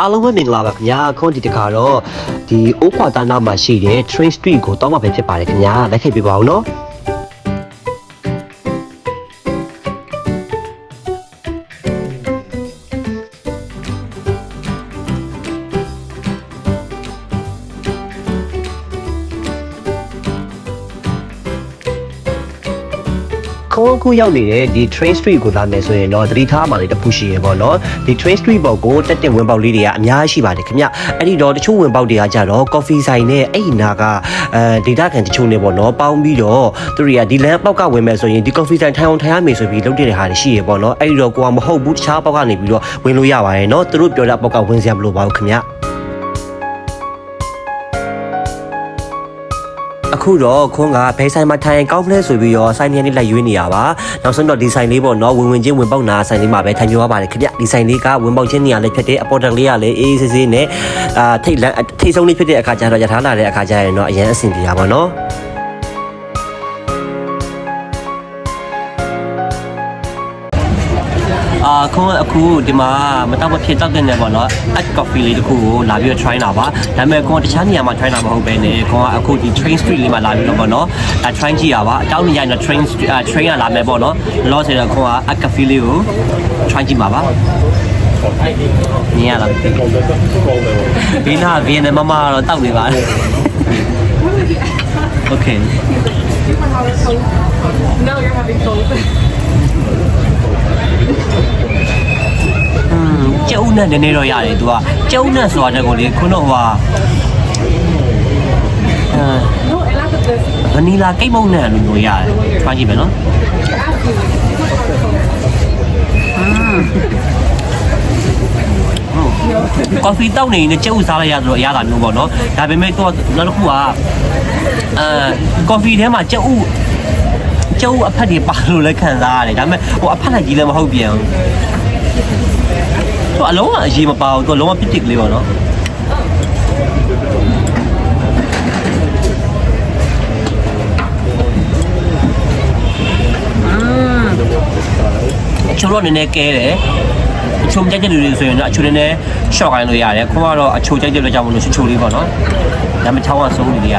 အားလုံးပဲမင်္ဂလာပါခင်ဗျာခွန်ဒီတခါတော့ဒီအိုးခွာတန်းနာမှာရှိတဲ့ Train Street ကိုတောင်းမှပဲဖြစ်ပါတယ်ခင်ဗျာလက်ခဲ့ပြပါအောင်နော် ခုံးခုရောက်နေတဲ့ဒီ train street ကိုလာမယ်ဆိုရင်တော့သတိထားမှလည်းတခုရှိရပေါ့နော်ဒီ train street ဘောက်ကိုတက်တဲ့ဝင်ပေါက်လေးတွေကအများကြီးရှိပါတယ်ခင်ဗျအဲ့ဒီတော့တချို့ဝင်ပေါက်တွေကကြတော့ coffee ဆိုင်နဲ့အဲ့ဒီနာကအဲဒေတာကန်တချို့နေပေါ့နော်ပေါင်းပြီးတော့သူတွေကဒီလမ်းပေါက်ကဝင်မယ်ဆိုရင်ဒီ coffee ဆိုင်ထိုင်အောင်ထိုင်ရမယ်ဆိုပြီးလုပ်တဲ့ဟာတွေရှိရပေါ့နော်အဲ့ဒီတော့ကိုကမဟုတ်ဘူးတခြားပေါက်ကနေပြီးတော့ဝင်လို့ရပါတယ်နော်သူတို့ပြောတဲ့ပေါက်ကဝင်စရာမလိုပါဘူးခင်ဗျ အခုတော့ခွန်းကဘယ်ဆိုင်မှာထိုင်ကောင်းဖလဲဆိုပြီးတော့ဆိုင်နေနေလိုက်ရွေးနေရပါနောက်ဆုံးတော့ဒီဆိုင်လေးပေါ့နော်ဝင်ဝင်ချင်းဝင်ပေါက်နာဆိုင်လေးမှာပဲထိုင်ပြောရပါတယ်ခင်ဗျဒီဆိုင်လေးကဝင်ပေါက်ချင်းနေရာလေးဖြစ်တဲ့အပေါ်တန်လေးကလည်းအေးအေးဆေးဆေးနဲ့အာထိတ်လန့်ထိတ်ဆုံးလေးဖြစ်တဲ့အခါကျတော့ရထားလာတဲ့အခါကျရင်တော့အရင်အဆင်ပြေတာပေါ့နော် ခွန်အခုဒီမှာမတောက်မဖြစ်တောက်တဲ့နေပေါ့နော် at coffee လေးတခုကိုလာပြီးတော့ try တာပါဒါပေမဲ့ခွန်ကတခြားနေရာမှာ try တာမဟုတ်ဘဲနဲ့ခွန်ကအခုဒီ train street လေးမှာလာပြီးတော့ပေါ့နော်အဲ try ကြည့်ရပါအတောင်းနေရရင် train street အဲ train ကလာမယ်ပေါ့နော်လောဆယ်တော့ခွန်က at coffee လေးကို try ကြည့်ပါပါမြင်ရလားဒီနာဗီယက်နမ်မမကတော့တောက်နေပါလား Okay No, you're having cold. ကျုံနဲ့နည်းနည်းတော့ရတယ် तू ကကျုံနဲ့ဆိုတာတက်ကိုလေခုနကဟိုဟာအဲ No, I laugh at this. ဗနီလာကိတ်မုန့်နဲ့လို့လို့ရတယ်။ထွားကြည့်မယ်နော် You're asking me. Put on cold. ။ကော်ဖီတောက်နေရင်ကျုပ်စားလိုက်ရဆိုတော့အရသာမျိုးပေါ့နော်။ဒါပေမဲ့တော့နောက်တစ်ခုကအဲကော်ဖီထဲမှာကျုပ်ကျုပ်အဖက်တွေပါလို့လည်းခံစားရတယ်။ဒါပေမဲ့ဟိုအဖက်လိုက်ကြီးလည်းမဟုတ်ပြန်ဘူး။ သူအလုံးကအရေးမပါဘူးသူအလုံးကပစ်ပစ်ကလေးပေါ့နော်။ချိုးတော့နည်းနည်းကဲတယ်အချိုးမကြိုက်တဲ့လူတွေဆိုရင်တော့အချိုးနည်းနည်းရှော့ခိုင်းလို့ရတယ်ခွန်ကတော့အချိုးကြိုက်တဲ့လူကြောင့်မလို့ချိုးချိုးလေးပေါ့နော်ဒါမှချောင်းကဆုံးနေလေရ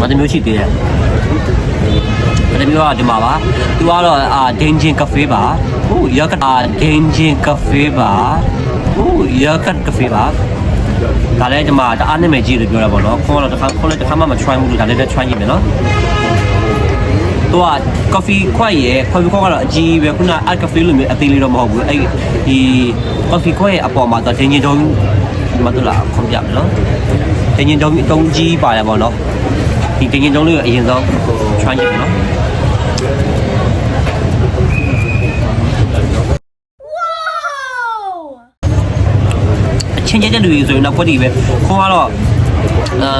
မတမျိုးရှိသေးတယ် မတမျိုးကဒီမှာပါသူကတော့အာဒင်းဂျင်ကာဖေးပါဟိုယောဂတ်အာဒင်းဂျင်ကာဖေးပါဟိုယောဂတ်ကာဖေးပါဒါလည်းဒီမှာတအားနာမည်ကြီးလို့ပြောတာပေါ့နော်ခေါင်းတော့တစ်ခါခေါင်းလည်းတစ်ခါမှမ try ဘူးလို့ဒါလည်းလည်း try ကြည့်မယ်နော်သူက coffee ခွက်ရယ် coffee ခွက်ကတော့အကြီးပဲခုန art cafe လိုမျိုးအသေးလေးတော့မဟုတ်ဘူးအဲ့ဒီ coffee ခွက်ရဲ့အပေါ်မှာတော့ဒင်းကြီးတုံးဒီမှာတော့လာခွန်ပြမယ်နော်ဒင်းကြီးတုံးတုံးကြီးပါတယ်ပေါ့နော် ဒီဒင်းကြီးတုံးလေးကိုအရင်ဆုံး try ကြည့်မယ်နော်အချင်းချင်းတဲ့လူတွေဆိုရင်တော့ကွက်တီပဲခေါင်းကတော့အဲ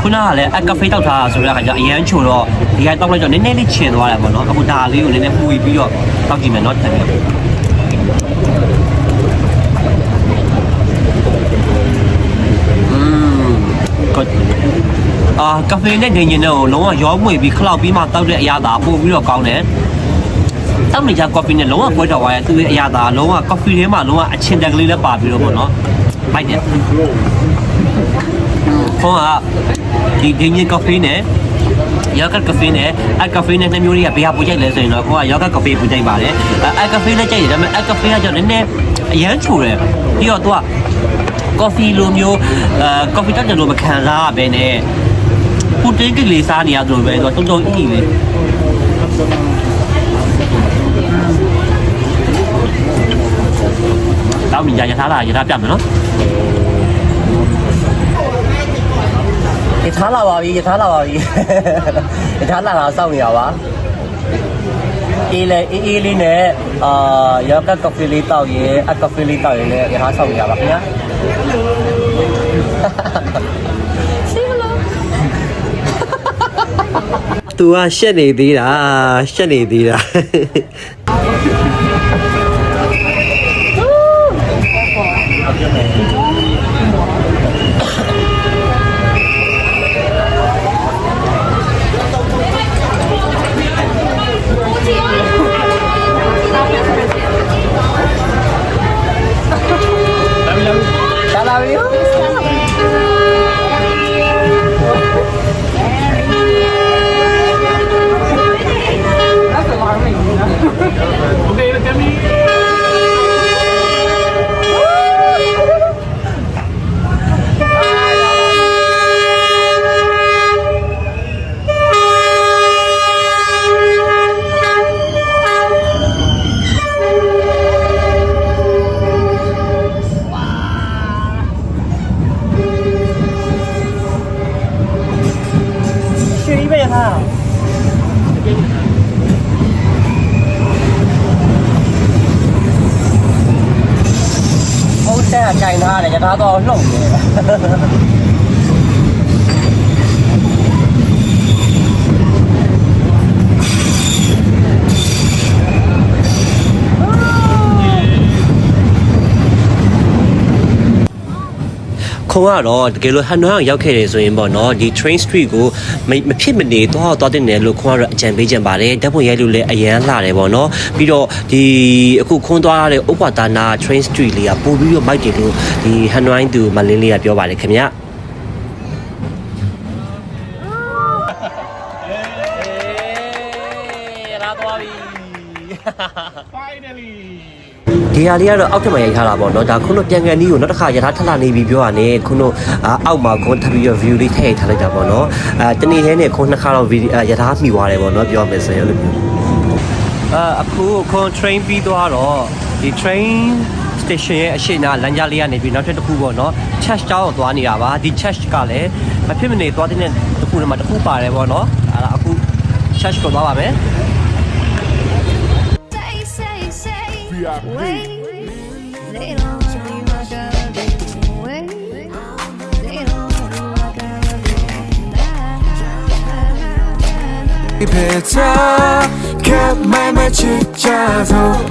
ခုနကလည်းအကဖေးတောက်ထားတာဆိုတဲ့အခါကျအရန်ချိုတော့ဒီကတောက်လိုက်တော့နည်းနည်းလေးချင်သွားတယ်ပေါ့နော်အခုဒါလေးကိုနည်းနည်းပူပြီးတော့တောက်ကြည့်မယ်နော်ထပ်ပြီးอืมကတ်အာ ကဖေးနဲ့ဒင်းဂျင်နဲ့ကိုလုံးဝရောမွေပြီးခလောက်ပြီးမှတောက်တဲ့အရာသာပို့ပြီးတော့ကောင်းတယ်တောက်နေကြကော်ဖီနဲ့လုံးဝကွဲတော်သွားရဲ့သူ့ရဲ့အရာသာလုံးဝကော်ဖီထဲမှာလုံးဝအချင်းတက်ကလေးလည်းပါပြီးတော့ပေါ့နော်ဖိုက်တယ်ခေါင်းကဒီဒင်းဂျင်ကော်ဖီနဲ့ယောဂတ်ကာဖေးနဲ့အကာဖေးနဲ့နှစ်မျိုးတွေကဘယ်ဟာပူကြိုက်လဲဆိုရင်တော့ကိုကယောဂတ်ကာဖေးပူကြိုက်ပါတယ်အကာဖေးလည်းကြိုက်တယ်ဒါပေမဲ့အကာဖေးကကျတော့နည်းနည်းအရန်ချိုတယ်ပြီးတော့သူကကော်ဖီလိုမျိုးအဲကော်ဖီတက်တယ်လို့မခံစားရဘဲနဲ့ ပူတင်းကလေးစားနေရတယ်လို့ပဲသူကတုံတုံအီလေးတောင်းမြင်ကြရထားလာရထားပြမယ်နော်ရထားလာပါပြီရထားလာပါပြီရထားလာတာစောင့်နေရပါအေးလေအေးအေးလေးနဲ့အာယောဂတ်ကော်ဖီလေးတောက်ရင်အကော်ဖီလေးတောက်ရင်လည်းရထားစောင့်နေရပါခင်ဗျာ သူကရှက်နေသေးတာရှက်နေသေးတာကြီးပဲ ရထားဟုတ်တယ်ခြင်ထားတယ်ရထားတော့လှုပ်နေတ ခုံကတော့တကယ်လို့ဟန်နွမ်းရောက်ခဲ့တယ်ဆိုရင်ပေါ့နော်ဒီ train street ကိုမမဖြစ်မနေတော့တော့တင်တယ်လို့ခွန်ကတော့အကြံပေးကြပါတယ်ဓာတ်ပုံရိုက်လို့လည်းအရန်လှတယ်ပေါ့နော်ပြီးတော့ဒီအခုခွန်သွားရတဲ့ဥပ္ပဒါနာ train street လေးကပို့ပြီးတော့မိုက်တယ်လို့ဒီဟန်နွမ်းသူမလင်းလေးကပြောပါတယ်ခင်ဗျာရထားသွားပြီ ဒီဟာလေးကတော့အောက်ထပ်မှာရိုက်ထားတာပေါ့နော်ဒါခုနပြန်ကန်နီးကိုနောက်တစ်ခါရထားထလာနေပြီပြောရနဲ့ခုနအာအောက်မှာခွန်ထပ်ပြီးတော့ view လေးထည့်ရိုက်ထားလိုက်တာပေါ့နော်အာတနေ့ထဲနဲ့ခွန်နှစ်ခါတော့ video ရထားမှီသွားတယ်ပေါ့နော်ပြောမယ်ဆိုရင်အဲ့လိုမျိုးအာအခုခွန် train ပြီးသွားတော့ဒီ train station ရဲ့အရှိနာလမ်းကြားလေးကနေပြီးနောက်ထပ်တစ်ခုပေါ့နော် church ကျောင်းကိုသွားနေတာပါဒီ church ကလည်းမဖြစ်မနေသွားတဲ့တစ်ခုမှာတစ်ခုပါတယ်ပေါ့နော်အဲ့ဒါအခု church ကိုသွားပါမယ် VIP. Wait, they don't want me like I do. Wait, they don't want me like I do. 배차 캡 말만 짓자서